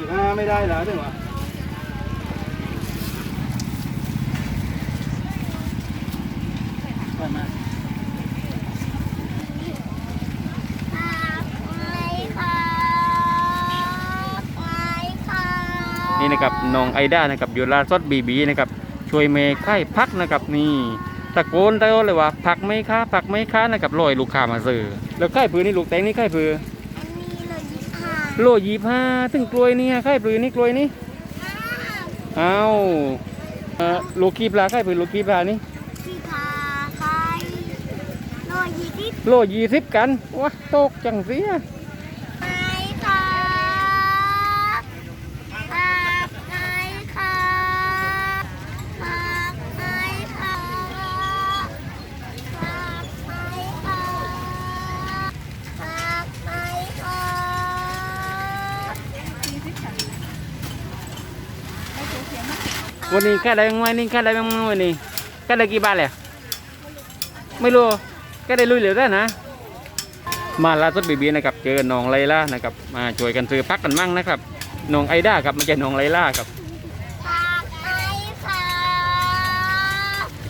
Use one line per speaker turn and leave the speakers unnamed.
สิบห้าไม่ได้แล้วถึงวะไปมานี่นะครับน้องไอด้านะครับอยู่ร้านซดบีบีนะครับช่วยเมย์ไข่พักนะครับนี่ตะโกนตะโกนเลยว่าผักไหมคะผักไหมคะนะครับลอยลูกค้ามาซื้อแล้วไข่ปืนนี่ลูกแตงนี่ไข่ปืน โลยี่ห้าถึงกล้วยนี่ไข่ปืนนี่กล้วยนี่เอาเอ่อโลกีปลาไข่ปืนโลกีปลานี่โลยี่สิบกันว้าตกจังเสีย วันนี้แค่ได้ยังไงนี่แค่ได้ยังไงวันนี้แค่ได้กี่บาทเลยไม่รู้แค่ได้ลุยเหลือได้นะ มาลาสุดบีบีนะครับ เจอน้องไลล่านะครับ มาช่วยกันซื้อพักกันมั่งนะครับน้องไอด้าครับไม่ใช่น้องไลล่าครับ